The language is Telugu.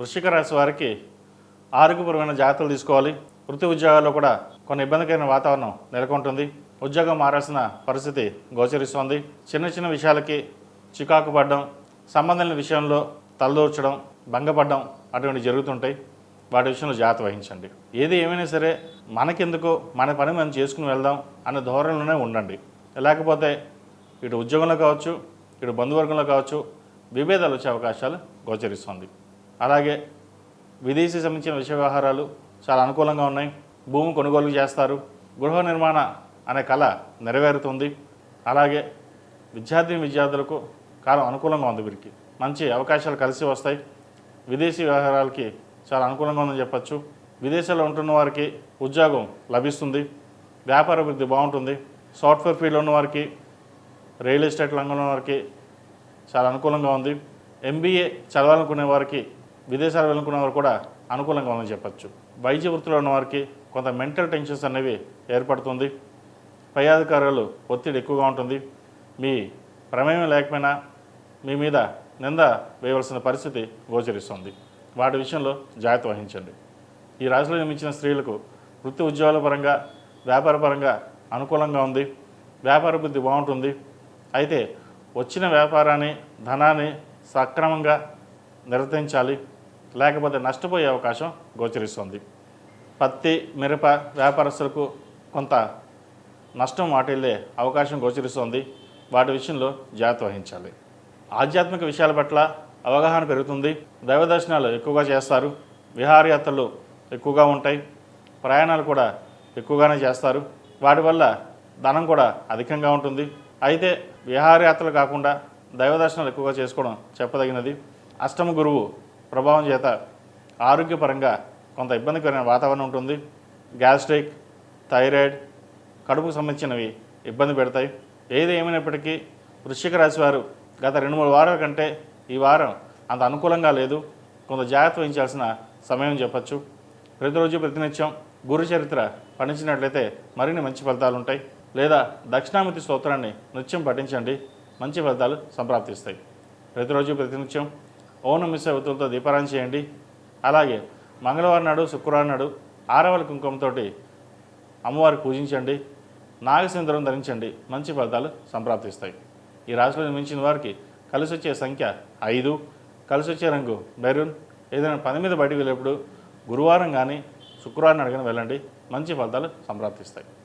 వృశ్చిక రాశి వారికి ఆరోగ్యపరమైన జాగ్రత్తలు తీసుకోవాలి. వృత్తి ఉద్యోగాల్లో కూడా కొన్ని ఇబ్బందికరమైన వాతావరణం నెలకొంటుంది. ఉద్యోగం మారాల్సిన పరిస్థితి గోచరిస్తోంది. చిన్న చిన్న విషయాలకి చికాకు పడడం సంబంధం విషయంలో తలదూర్చడం భంగపడడం అటువంటి జరుగుతుంటాయి. వాటి విషయంలో జాగ్రత్త వహించండి. ఏది ఏమైనా సరే మనకెందుకో మన పని మనం చేసుకుని వెళ్దాం అనే ధోరణిలోనే ఉండండి. లేకపోతే ఇటు ఉద్యోగంలో కావచ్చు ఇటు బంధువర్గంలో కావచ్చు విభేదాలు వచ్చే అవకాశాలు గోచరిస్తుంది. అలాగే విదేశీ సంబంధించిన విషయ వ్యవహారాలు చాలా అనుకూలంగా ఉన్నాయి. భూమి కొనుగోలు చేస్తారు. గృహ నిర్మాణ అనే కళ నెరవేరుతుంది. అలాగే విద్యార్థి విద్యార్థులకు కాలం అనుకూలంగా ఉంది వీరికి. మంచి అవకాశాలు కలిసి వస్తాయి. విదేశీ వ్యవహారాలకి చాలా అనుకూలంగా ఉందని చెప్పచ్చు. విదేశాల్లో ఉంటున్న వారికి ఉద్యోగం లభిస్తుంది. వ్యాపార అభివృద్ధి బాగుంటుంది. సాఫ్ట్వేర్ ఫీల్డ్లో ఉన్న వారికి రియల్ ఎస్టేట్ రంగంలో వారికి చాలా అనుకూలంగా ఉంది. ఎంబీఏ చదవాలనుకునే వారికి విదేశాలు వెళ్ళనుకునే వారు కూడా అనుకూలంగా ఉందని చెప్పచ్చు. వైద్య వృత్తిలో ఉన్న వారికి కొంత మెంటల్ టెన్షన్స్ అనేవి ఏర్పడుతుంది. పై అధికారులు ఒత్తిడి ఎక్కువగా ఉంటుంది. మీ ప్రమేయం లేకపోయినా మీ మీద నింద వేయవలసిన పరిస్థితి గోచరిస్తుంది. వాటి విషయంలో జాగ్రత్త వహించండి. ఈ రాశిలో నిర్మించిన స్త్రీలకు వృత్తి ఉద్యోగాల పరంగా వ్యాపార పరంగా అనుకూలంగా ఉంది. వ్యాపార బుద్ధి బాగుంటుంది. అయితే వచ్చిన వ్యాపారాన్ని ధనాన్ని సక్రమంగా నిర్వర్తించాలి లేకపోతే నష్టపోయే అవకాశం గోచరిస్తుంది. పత్తి మిరప వ్యాపారస్తులకు కొంత నష్టం వాటిల్లే అవకాశం గోచరిస్తుంది. వాటి విషయంలో జాగ్రత్త వహించాలి. ఆధ్యాత్మిక విషయాల పట్ల అవగాహన పెరుగుతుంది. దైవ దర్శనాలు ఎక్కువగా చేస్తారు. విహారయాత్రలు ఎక్కువగా ఉంటాయి. ప్రయాణాలు కూడా ఎక్కువగానే చేస్తారు. వాటి వల్ల ధనం కూడా అధికంగా ఉంటుంది. అయితే విహారయాత్రలు కాకుండా దైవ దర్శనాలు ఎక్కువగా చేసుకోవడం చెప్పదగినది. అష్టమ గురువు ప్రభావం చేత ఆరోగ్యపరంగా కొంత ఇబ్బందికరమైన వాతావరణం ఉంటుంది. గ్యాస్ట్రిక్ థైరాయిడ్ కడుపుకు సంబంధించినవి ఇబ్బంది పెడతాయి. ఏది ఏమైనప్పటికీ వృశ్చిక రాశి వారు గత రెండు మూడు వారాల కంటే ఈ వారం అంత అనుకూలంగా లేదు. కొంత జాగ్రత్త వహించాల్సిన సమయం చెప్పచ్చు. ప్రతిరోజు ప్రతినిత్యం గురు చరిత్ర పఠించినట్లయితే మరిన్ని మంచి ఫలితాలు ఉంటాయి. లేదా దక్షిణామూర్తి స్తోత్రాన్ని నృత్యం పఠించండి. మంచి ఫలితాలు సంప్రాప్తిస్తాయి. ప్రతిరోజు ప్రతినిత్యం ఓనం మిస్ అవతులతో దీపారాయణ చేయండి. అలాగే మంగళవారం నాడు శుక్రవారం నాడు ఆరవల కుంకుమతోటి అమ్మవారికి పూజించండి. నాగసింధరం ధరించండి. మంచి ఫలితాలు సంప్రాప్తిస్తాయి. ఈ రాశిలో నిర్మించిన వారికి కలిసి వచ్చే సంఖ్య ఐదు. కలిసి వచ్చే రంగు మెరూన్. ఏదైనా పని మీద బయటకు వెళ్ళేప్పుడు గురువారం కానీ శుక్రవారం అడగని వెళ్ళండి. మంచి ఫలితాలు సంప్రాప్తిస్తాయి.